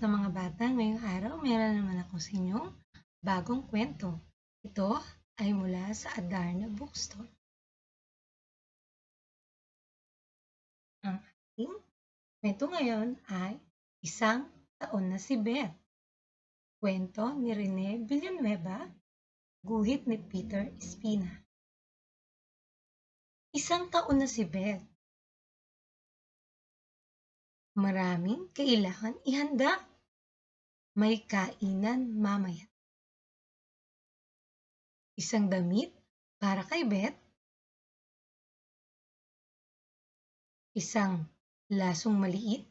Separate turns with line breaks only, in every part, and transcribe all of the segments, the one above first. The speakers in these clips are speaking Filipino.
Sa mga bata, ngayong araw meron naman ako sa inyong bagong kwento. Ito ay mula sa Adarna Bookstore. Ang ating kwento ngayon ay Isang Taon na si Beth. Kwento ni Rene Villanueva, guhit ni Peter Espina. Isang taon na si Beth. Maraming kailangan ihanda. May kainan mamaya. Isang damit para kay Beth. Isang lasong maliit.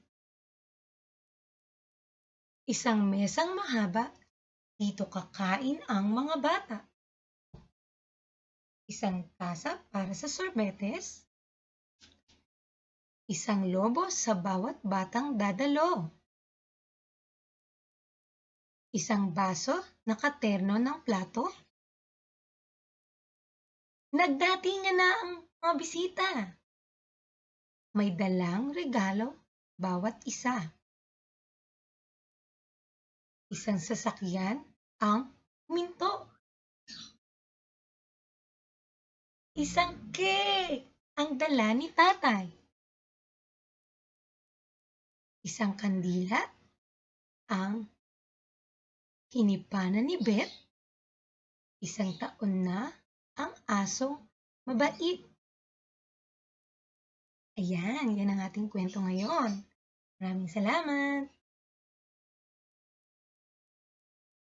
Isang mesang mahaba. Dito kakain ang mga bata. Isang tasa para sa sorbetes. Isang lobo sa bawat batang dadalo. Isang baso na katerno ng plato. Nagdatingan na ang mga bisita. May dalang regalo bawat isa. Isang sasakyan ang minto. Isang cake ang dala ni tatay. Isang kandila ang hinipanan ni Beth. Isang taon na ang asong mabait. Ayan, yan ang ating kwento ngayon. Maraming salamat!